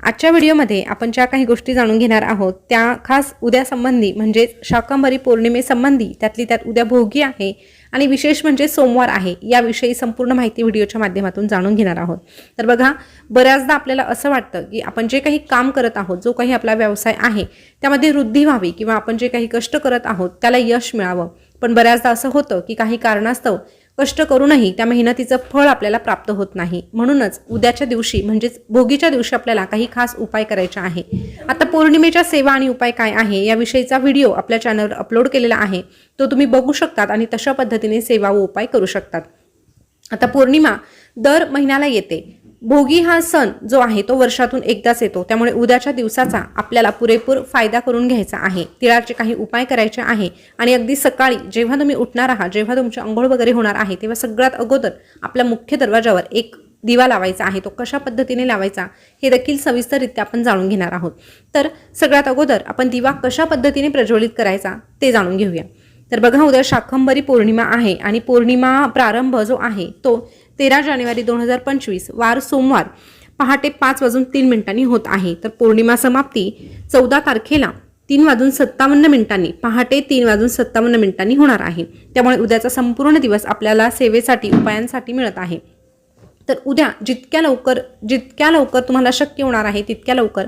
आजच्या व्हिडिओमध्ये आपण ज्या काही गोष्टी जाणून घेणार आहोत त्या खास उद्यासंबंधी म्हणजेच शाकंभरी पौर्णिमेसंबंधी त्यातली त्यात उद्या भोगी आहे आणि विशेष म्हणजे सोमवार आहे याविषयी संपूर्ण माहिती व्हिडिओच्या माध्यमातून जाणून घेणार आहोत. तर बघा बऱ्याचदा आपल्याला असं वाटतं की आपण जे काही काम करत आहोत जो काही आपला व्यवसाय आहे त्यामध्ये वृद्धी व्हावी किंवा आपण जे काही कष्ट करत आहोत त्याला यश मिळावं. पण बऱ्याचदा असं होतं की काही कारणास्तव कष्ट करूनही त्या मेहनतीचं फळ आपल्याला प्राप्त होत नाही. म्हणूनच उद्याच्या दिवशी म्हणजेच भोगीच्या दिवशी आपल्याला काही खास उपाय करायचे आहे. आता पौर्णिमेच्या सेवा आणि उपाय काय आहे याविषयीचा व्हिडिओ आपल्या चॅनलवर अपलोड केलेला आहे. तो तुम्ही बघू शकतात आणि तशा पद्धतीने सेवा व उपाय करू शकतात. आता पौर्णिमा दर महिन्याला येते. भोगी हा सण जो आहे तो वर्षातून एकदाच येतो. त्यामुळे उद्याच्या दिवसाचा आपल्याला पुरेपूर फायदा करून घ्यायचा आहे. तिळाचे काही उपाय करायचे आहे. आणि अगदी सकाळी जेव्हा तुम्ही उठणार आहात जेव्हा तुमची आंघोळ वगैरे होणार आहे तेव्हा सगळ्यात अगोदर आपल्या मुख्य दरवाजावर एक दिवा लावायचा आहे. तो कशा पद्धतीने लावायचा हे देखील सविस्तररित्या आपण जाणून घेणार आहोत. तर सगळ्यात अगोदर आपण दिवा कशा पद्धतीने प्रज्वलित करायचा ते जाणून घेऊया. तर बघा उद्या शाकंभरी पौर्णिमा आहे आणि पौर्णिमा प्रारंभ जो आहे तो तेरा जानेवारी दोन हजार पंचवीस वार सोमवार पहाटे पाच वाजून तीन मिनिटांनी होत आहे. तर पौर्णिमा समाप्ती चौदा तारखेला तीन वाजून सत्तावन्न मिनिटांनी पहाटे तीन वाजून सत्तावन्न मिनिटांनी होणार आहे. त्यामुळे उद्याचा संपूर्ण दिवस आपल्याला सेवेसाठी उपायांसाठी मिळत आहे. तर उद्या जितक्या लवकर जितक्या लवकर तुम्हाला शक्य होणार आहे तितक्या लवकर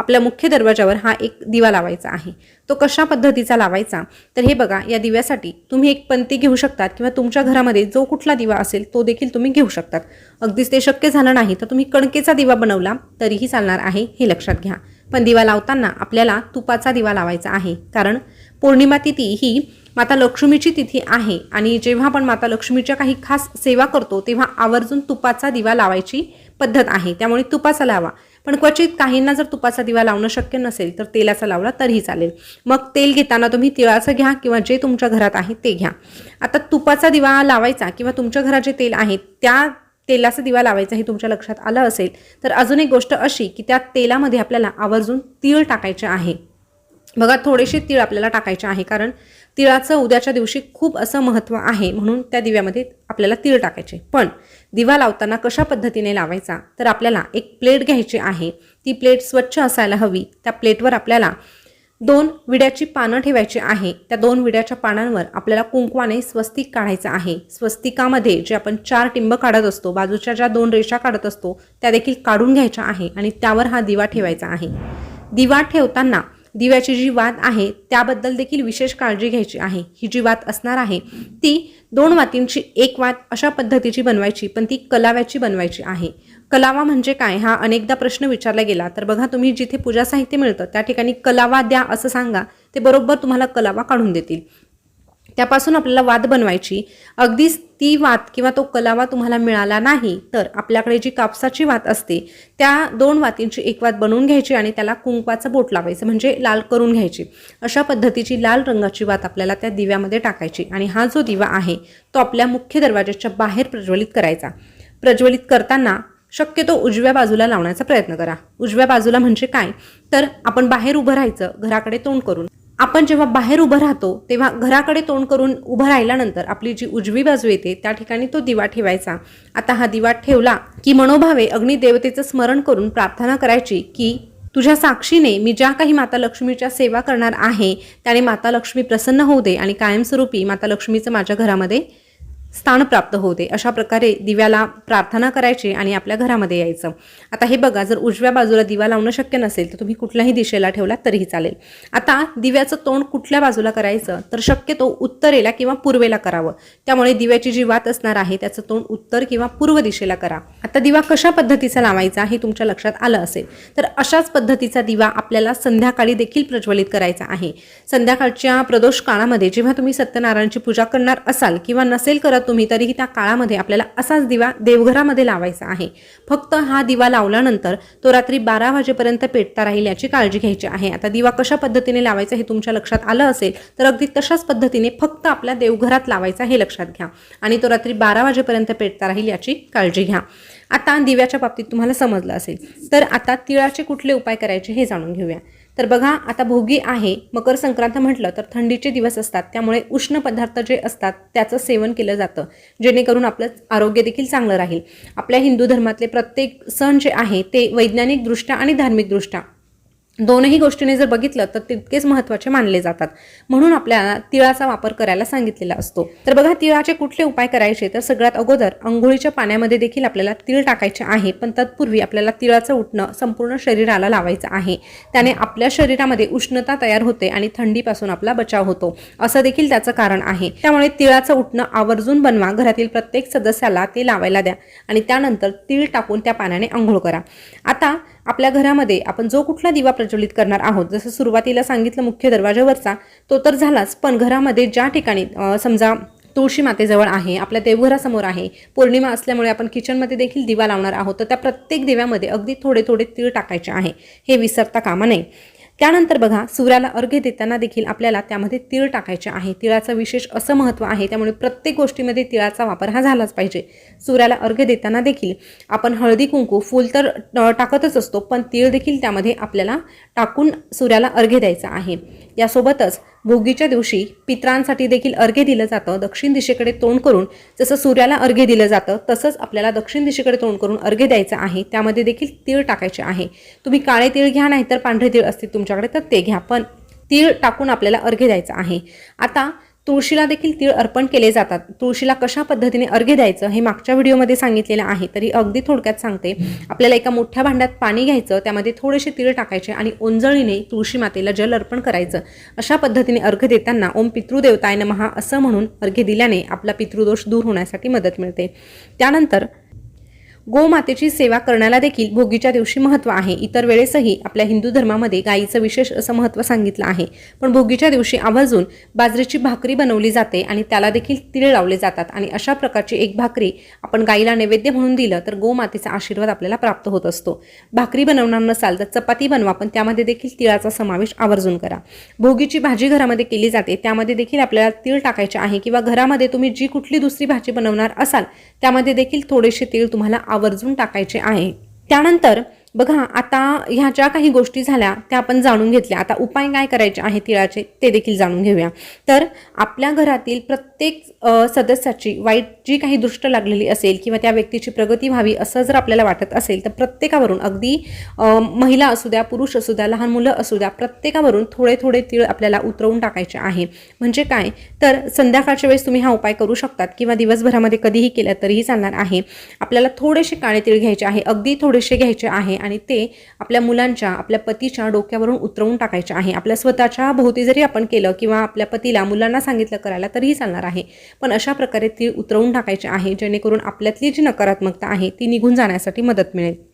आपल्या मुख्य दरवाजावर हा एक दिवा लावायचा आहे. तो कशा पद्धतीचा लावायचा? तर हे बघा या दिव्यासाठी तुम्ही एक पंती घेऊ शकतात किंवा तुमच्या घरामध्ये जो कुठला दिवा असेल तो देखील तुम्ही घेऊ शकतात. अगदीच ते शक्य झालं नाही तर तुम्ही कणकेचा दिवा बनवला तरीही चालणार आहे हे लक्षात घ्या. पण दिवा लावताना आपल्याला तुपाचा दिवा लावायचा आहे कारण पौर्णिमा तिथी ही माता लक्ष्मीची तिथी आहे आणि जेव्हा आपण माता लक्ष्मीच्या काही खास सेवा करतो तेव्हा आवर्जून तुपाचा दिवा लावायची पद्धत आहे. त्यामुळे तुपाचा लावा. पण क्वचित काहींना जर तुपाचा दिवा लावणं शक्य नसेल तर तेलाचा लावला तरीही चालेल. मग तेल घेताना तुम्ही तिळाचं घ्या किंवा जे तुमच्या घरात आहे ते घ्या. आता तुपाचा दिवा लावायचा किंवा तुमच्या घरात जे तेल आहे त्या तेलाचा दिवा लावायचा हे तुमच्या लक्षात आलं असेल तर अजून एक गोष्ट अशी की त्या तेलामध्ये आपल्याला आवर्जून तीळ टाकायचे आहे. बघा थोडेसे तीळ आपल्याला टाकायचे आहे कारण तिळाचं उद्याच्या दिवशी खूप असं महत्त्व आहे म्हणून त्या दिव्यामध्ये आपल्याला तीळ टाकायचे. पण दिवा लावताना कशा पद्धतीने लावायचा? तर आपल्याला एक प्लेट घ्यायची आहे. ती प्लेट स्वच्छ असायला हवी. त्या प्लेटवर आपल्याला दोन विड्याची पानं ठेवायची आहे. त्या दोन विड्याच्या पानांवर आपल्याला कुंकवाने स्वस्तिक काढायचं आहे. स्वस्तिकामध्ये जे आपण चार टिंब काढत असतो बाजूच्या ज्या दोन रेषा काढत असतो त्या देखील काढून घ्यायच्या आहे आणि त्यावर हा दिवा ठेवायचा आहे. दिवा ठेवताना दिव्याची जी वात आहे त्याबद्दल देखील विशेष काळजी घ्यायची आहे. ही जी वात असणार आहे ती दोन वातींची एक वात अशा पद्धतीची बनवायची पण ती कलाव्याची बनवायची आहे. कलावा म्हणजे काय? हा अनेकदा प्रश्न विचारला गेला. तर बघा तुम्ही जिथे पूजा साहित्य मिळतं त्या ठिकाणी कलावा द्या असं सांगा ते बरोबर तुम्हाला कलावा काढून देतील. त्यापासून आपल्याला वाद बनवायची. अगदीच ती वात किंवा तो कलावा तुम्हाला मिळाला नाही तर आपल्याकडे जी कापसाची वात असते त्या दोन वातींची एक वात बनवून घ्यायची आणि त्याला कुंकवाचं बोट लावायचं म्हणजे लाल करून घ्यायची. अशा पद्धतीची लाल रंगाची वात आपल्याला त्या दिव्यामध्ये टाकायची आणि हा जो दिवा आहे तो आपल्या मुख्य दरवाजाच्या बाहेर प्रज्वलित करायचा. प्रज्वलित करताना शक्यतो उजव्या बाजूला लावण्याचा प्रयत्न करा. उजव्या बाजूला म्हणजे काय? तर आपण बाहेर उभं राहायचं घराकडे तोंड करून. आपण जेव्हा बाहेर उभं राहतो तेव्हा घराकडे तोंड करून उभं राहिल्यानंतर आपली जी उजवी बाजू येते त्या ठिकाणी तो दिवा ठेवायचा. आता हा दिवा ठेवला की मनोभावे अग्निदेवतेचं स्मरण करून प्रार्थना करायची की तुझ्या साक्षीने मी ज्या काही माता लक्ष्मीच्या सेवा करणार आहे त्याने माता लक्ष्मी प्रसन्न होऊ दे आणि कायमस्वरूपी माता लक्ष्मीचं माझ्या घरामध्ये स्थान प्राप्त होते. अशा प्रकारे दिव्याला प्रार्थना करायची आणि आपल्या घरामध्ये यायचं. आता हे बघा जर उजव्या बाजूला दिवा लावणं शक्य नसेल तर तुम्ही कुठल्याही दिशेला ठेवला तरीही चालेल. आता दिव्याचं तोंड कुठल्या बाजूला करायचं तर शक्यतो उत्तरेला किंवा पूर्वेला करावं. त्यामुळे दिव्याची जी वात असणार आहे त्याचं तोंड उत्तर किंवा पूर्व दिशेला करा. आता दिवा कशा पद्धतीचा लावायचा हे तुमच्या लक्षात आलं असेल तर अशाच पद्धतीचा दिवा आपल्याला संध्याकाळी देखील प्रज्वलित करायचा आहे. संध्याकाळच्या प्रदोष काळामध्ये जेव्हा तुम्ही सत्यनारायणची पूजा करणार असाल किंवा नसेल करत तुम्ही तरीही त्या काळामध्ये आपल्याला असाच दिवा देवघरामध्ये लावायचा आहे. फक्त हा दिवा लावल्यानंतर तो रात्री बारा वाजेपर्यंत पेटता राहील याची काळजी घ्यायची आहे. आता दिवा कशा पद्धतीने लावायचा हे तुमच्या लक्षात आलं असेल तर अगदी तशाच पद्धतीने फक्त आपल्या देवघरात लावायचा हे लक्षात घ्या. आणि तो रात्री बारा वाजेपर्यंत पेटता राहील याची काळजी घ्या. आता दिव्याच्या बाबतीत तुम्हाला समजलं असेल. तर आता तिळाचे कुठले उपाय करायचे हे जाणून घेऊया. तर बघा आता भोगी आहे मकर संक्रांत म्हटलं तर थंडीचे दिवस असतात त्यामुळे उष्ण पदार्थ जे असतात त्याचं सेवन केलं जातं जेणेकरून आपलं आरोग्य देखील चांगलं राहील. आपल्या हिंदू धर्मातले प्रत्येक सण जे आहे ते वैज्ञानिकदृष्ट्या आणि धार्मिकदृष्ट्या दोनही गोष्टीने जर बघितलं तर तितकेच महत्त्वाचे मानले जातात. म्हणून आपल्याला तिळाचा वापर करायला सांगितलेला असतो. तर बघा तिळाचे कुठले उपाय करायचे? तर सगळ्यात अगोदर अंघोळीच्या पाण्यामध्ये देखील आपल्याला तिळ टाकायचे आहे पण तत्पूर्वी आपल्याला तिळाचं उठणं संपूर्ण शरीराला लावायचं आहे. त्याने आपल्या शरीरामध्ये उष्णता तयार होते आणि थंडीपासून आपला बचाव होतो. असं देखील त्याचं कारण आहे. त्यामुळे तिळाचं उठणं आवर्जून बनवा. घरातील प्रत्येक सदस्याला ते लावायला द्या आणि त्यानंतर तिळ टाकून त्या पाण्याने आंघोळ करा. आता आपल्या घरामध्ये आपण जो कुठला दिवा प्रज्वलित करणार आहोत. जसं सुरुवातीला सांगितलं मुख्य दरवाजावरचा तो तर झालाच पण घरामध्ये ज्या ठिकाणी समजा तुळशी मातेजवळ आहे आपल्या देवघरासमोर आहे पौर्णिमा असल्यामुळे आपण किचनमध्ये देखील दिवा लावणार आहोत तर त्या प्रत्येक दिव्यामध्ये अगदी थोडे थोडे तीळ टाकायचे आहे. हे विसरता कामा नये. त्यानंतर बघा सूर्याला अर्घ्य देताना देखील आपल्याला त्यामध्ये तीळ टाकायचे आहे. तिळाचं विशेष असं महत्त्व आहे त्यामुळे प्रत्येक गोष्टीमध्ये तिळाचा वापर हा झालाच पाहिजे. सूर्याला अर्घ्य देताना देखील आपण हळदी कुंकू फूल तर टाकतच असतो पण तीळ देखील त्यामध्ये आपल्याला टाकून सूर्याला अर्घ्य द्यायचा आहे. यासोबतच भोगीच्या दिवशी पित्रांसाठी देखील अर्घ्य दिलं जातं. दक्षिण दिशेकडे तोंड करून जसं सूर्याला अर्घ्य दिलं जातं तसंच आपल्याला दक्षिण दिशेकडे तोंड करून अर्घ्य द्यायचं आहे. त्यामध्ये देखील तीळ टाकायचे आहे. तुम्ही काळे तीळ घ्या नाहीतर पांढरे तीळ असतील तुमच्याकडे तर ते घ्या. पण तीळ टाकून आपल्याला अर्घ्य द्यायचं आहे. आता तुळशीला देखील तीळ अर्पण केले जातात. तुळशीला कशा पद्धतीने अर्घ्य द्यायचं हे मागच्या व्हिडिओमध्ये सांगितलेलं आहे. तरी अगदी थोडक्यात सांगते. आपल्याला एका मोठ्या भांड्यात पाणी घ्यायचं त्यामध्ये थोडेसे तीळ टाकायचे आणि ओंजळीने तुळशी मातेला जल अर्पण करायचं. अशा पद्धतीने अर्घ्य देताना ओम पितृदेवताय नमहा असं म्हणून अर्घ्य दिल्याने आपला पितृदोष दूर होण्यासाठी मदत मिळते. त्यानंतर गोमातेची सेवा करण्याला देखील भोगीच्या दिवशी महत्त्व आहे. इतर वेळेसही आपल्या हिंदू धर्मामध्ये गायीचं विशेष असं महत्त्व सांगितलं आहे. पण भोगीच्या दिवशी आवर्जून बाजरीची भाकरी बनवली जाते आणि त्याला देखील तिळ लावले जातात आणि अशा प्रकारची एक भाकरी आपण गायीला नैवेद्य म्हणून दिलं तर गोमातेचा आशीर्वाद आपल्याला प्राप्त होत असतो. भाकरी बनवणार नसाल तर चपाती बनवा पण त्यामध्ये देखील तिळाचा समावेश आवर्जून करा. भोगीची भाजी घरामध्ये केली जाते त्यामध्ये देखील आपल्याला तीळ टाकायचे आहे किंवा घरामध्ये तुम्ही जी कुठली दुसरी भाजी बनवणार असाल त्यामध्ये देखील थोडेसे तीळ तुम्हाला आवर्जून टाकायचे आहे. त्यानंतर बघा आता ह्या ज्या काही गोष्टी झाल्या त्या आपण जाणून घेतल्या. आता उपाय काय करायचे आहे तिळाचे ते देखील जाणून घेऊया. तर आपल्या घरातील प्रत्येक सदस्याची वाईट जी काही दृष्ट लागलेली असेल किंवा त्या व्यक्तीची प्रगती व्हावी असं जर आपल्याला वाटत असेल तर प्रत्येकावरून अगदी महिला असू द्या पुरुष असू द्या लहान मुलं असू द्या प्रत्येकावरून थोडे थोडे तीळ आपल्याला उतरवून टाकायचे आहे. म्हणजे काय? तर संध्याकाळच्या वेळेस तुम्ही हा उपाय करू शकतात किंवा दिवसभरामध्ये कधीही केला तरीही चालणार आहे. आपल्याला थोडेसे काळे तीळ घ्यायचे आहे अगदी थोडेसे घ्यायचे आहे. आणि ते आपल्या मुलांच्या आपल्या पतीच्या डोक्यावरून उतरवून टाकायचे आहे. आपल्या स्वतःच्या भोवती जरी आपण केलं किंवा आपल्या पतीला मुलांना सांगितलं करायला तरीही चालणार आहे. पण अशा प्रकारे ती उतरवून टाकायचे आहे जेणेकरून आपल्यातली जी नकारात्मकता आहे ती निघून जाण्यासाठी मदत मिळेल.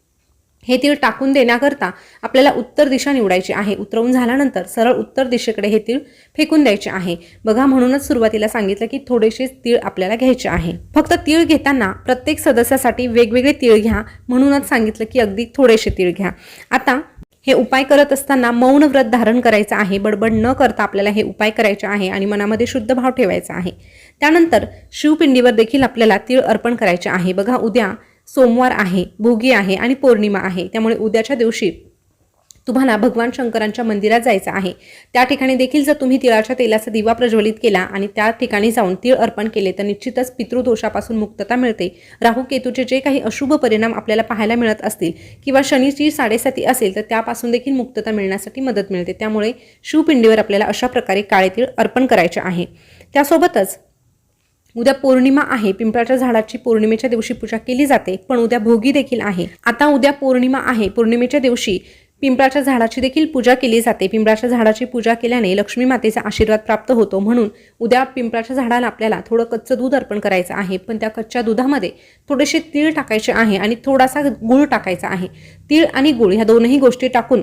हे तीळ टाकून देण्याकरता आपल्याला उत्तर दिशा निवडायची आहे. उतरवून झाल्यानंतर सरळ उत्तर दिशेकडे हे तीळ फेकून द्यायचे आहे. बघा म्हणूनच सुरुवातीला सांगितलं की थोडेसे तीळ आपल्याला घ्यायचे आहे. फक्त तीळ घेताना प्रत्येक सदस्यासाठी वेगवेगळे तीळ घ्या. म्हणूनच सांगितलं की अगदी थोडेसे तीळ घ्या. आता हे उपाय करत असताना मौन व्रत धारण करायचं आहे. बडबड न करता आपल्याला हे उपाय करायचे आहे आणि मनामध्ये शुद्ध भाव ठेवायचा आहे. त्यानंतर शिवपिंडीवर देखील आपल्याला तीळ अर्पण करायचे आहे. बघा उद्या सोमवार आहे भोगी आहे आणि पौर्णिमा आहे. त्यामुळे उद्याच्या दिवशी तुम्हाला भगवान शंकरांच्या मंदिरात जायचं आहे. त्या ठिकाणी देखील जर तुम्ही तिळाच्या तेलाचा दिवा प्रज्वलित केला आणि त्या ठिकाणी जाऊन तीळ अर्पण केले तर निश्चितच पितृदोषापासून मुक्तता मिळते. राहू केतूचे जे काही अशुभ परिणाम आपल्याला पाहायला मिळत असतील किंवा शनीची साडेसाती असेल तर त्यापासून देखील मुक्तता मिळण्यासाठी मदत मिळते. त्यामुळे शिवपिंडीवर आपल्याला अशा प्रकारे काळे तीळ अर्पण करायचे आहे. त्यासोबतच उद्या पौर्णिमा आहे. पिंपळाच्या झाडाची पौर्णिमेच्या दिवशी पूजा केली जाते पण उद्या भोगी देखील आहे. आता उद्या पौर्णिमा आहे. पौर्णिमेच्या दिवशी पिंपळाच्या झाडाची देखील पूजा केली जाते. पिंपळाच्या झाडाची पूजा केल्याने लक्ष्मी मातेचा आशीर्वाद प्राप्त होतो. म्हणून उद्या पिंपळाच्या झाडाला आपल्याला थोडं कच्चं दूध अर्पण करायचं आहे. पण त्या कच्च्या दुधामध्ये थोडेसे तीळ टाकायचे आहे आणि थोडासा गुळ टाकायचा आहे. तीळ आणि गुळ ह्या दोनही गोष्टी टाकून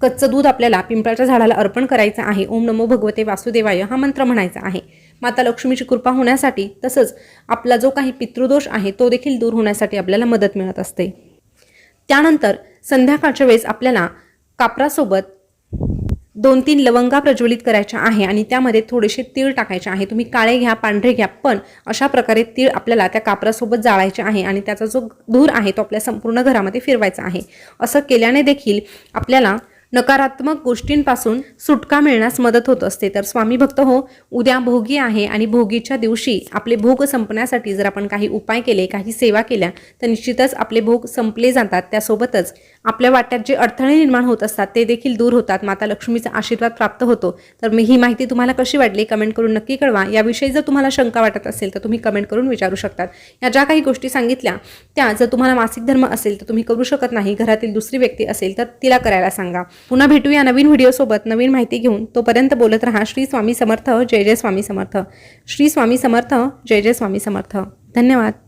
कच्चं दूध आपल्याला पिंपळाच्या झाडाला अर्पण करायचं आहे. ओम नमो भगवते वासुदेवाय हा मंत्र म्हणायचा आहे. माता लक्ष्मीची कृपा होण्यासाठी तसंच आपला जो काही पितृदोष आहे तो देखील दूर होण्यासाठी आपल्याला मदत मिळत असते. त्यानंतर संध्याकाळच्या वेळेस आपल्याला कापरासोबत दोन तीन लवंगा प्रज्वलित करायच्या आहे आणि त्यामध्ये थोडेसे तीळ टाकायचे आहे. तुम्ही काळे घ्या पांढरे घ्या पण अशा प्रकारे तीळ आपल्याला त्या कापरासोबत जाळायचे आहे आणि त्याचा जो धूर आहे तो आपल्या संपूर्ण घरामध्ये फिरवायचा आहे. असं केल्याने देखील आपल्याला नकारात्मक गोष्टींपासून सुटका मिळण्यास मदत होत असते. तर स्वामी भक्त हो उद्या भोगी आहे आणि भोगीच्या दिवशी आपले भोग संपण्यासाठी जर आपण काही उपाय केले काही सेवा केल्या तर निश्चितच आपले भोग संपले जातात. त्यासोबतच आपल्या वाट्यात जे अडथळे निर्माण होत असतात ते देखील दूर होतात. माता लक्ष्मीचा आशीर्वाद प्राप्त होतो. तर मी ही माहिती तुम्हाला कशी वाटली कमेंट करून नक्की कळवा. याविषयी जर तुम्हाला शंका वाटत असेल तर तुम्ही कमेंट करून विचारू शकतात. या ज्या काही गोष्टी सांगितल्या त्या जर तुम्हाला मासिक धर्म असेल तर तुम्ही करू शकत नाही. घरातील दुसरी व्यक्ती असेल तर तिला करायला सांगा. पुन्हा भेटूया नवीन व्हिडिओसोबत नवीन माहिती घेऊन तोपर्यंत बोलत राहा. श्री स्वामी समर्थ जय जय स्वामी समर्थ. श्री स्वामी समर्थ जय जय स्वामी समर्थ. धन्यवाद.